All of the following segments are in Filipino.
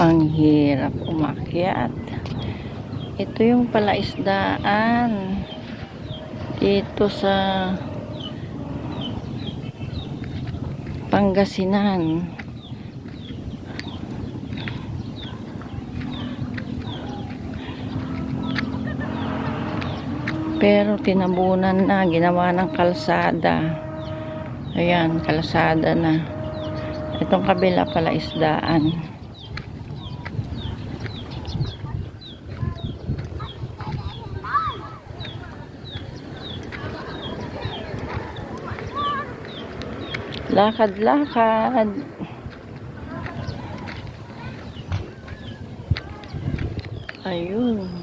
Ang hirap umakyat. Ito yung palaisdaan. Dito sa Pangasinan. Pero tinabunan na, ginawa ng kalsada. Ayan, kalsada na. Itong kabila pala isdaan. Lakad-lakad. Ayun.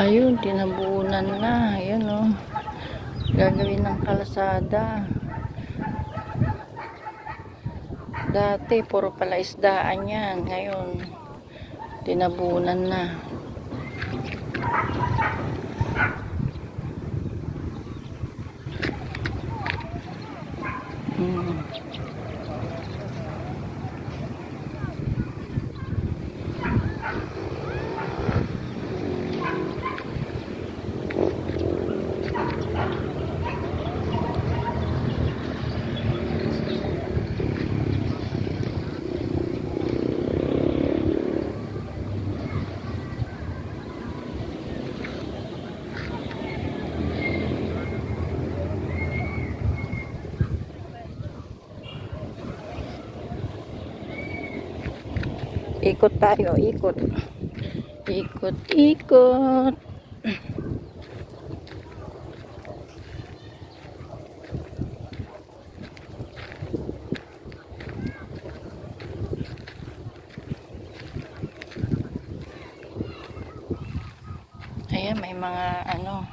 Ayun, tinabunan na. Ayun, oh. Gagawin ng kalsada. Dati, puro pala isdaan yan. Ngayon, tinabunan na. Hmm. Ikot tayo, ikot. Ikot, ikot. Ayan, may mga ano,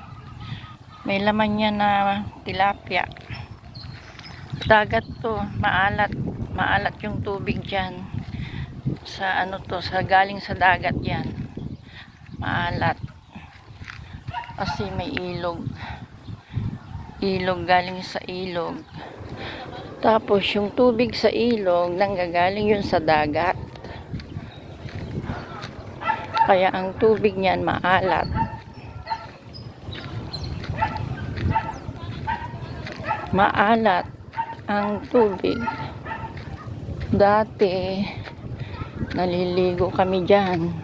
may laman yan na tilapia. Dagat to, maalat. Maalat yung tubig dyan sa ano to, sa galing sa dagat yan. Maalat. Kasi may ilog. Ilog galing sa ilog. Tapos yung tubig sa ilog nanggagaling yun sa dagat. Kaya ang tubig niyan maalat. Maalat ang tubig. Dati naliligo kami dyan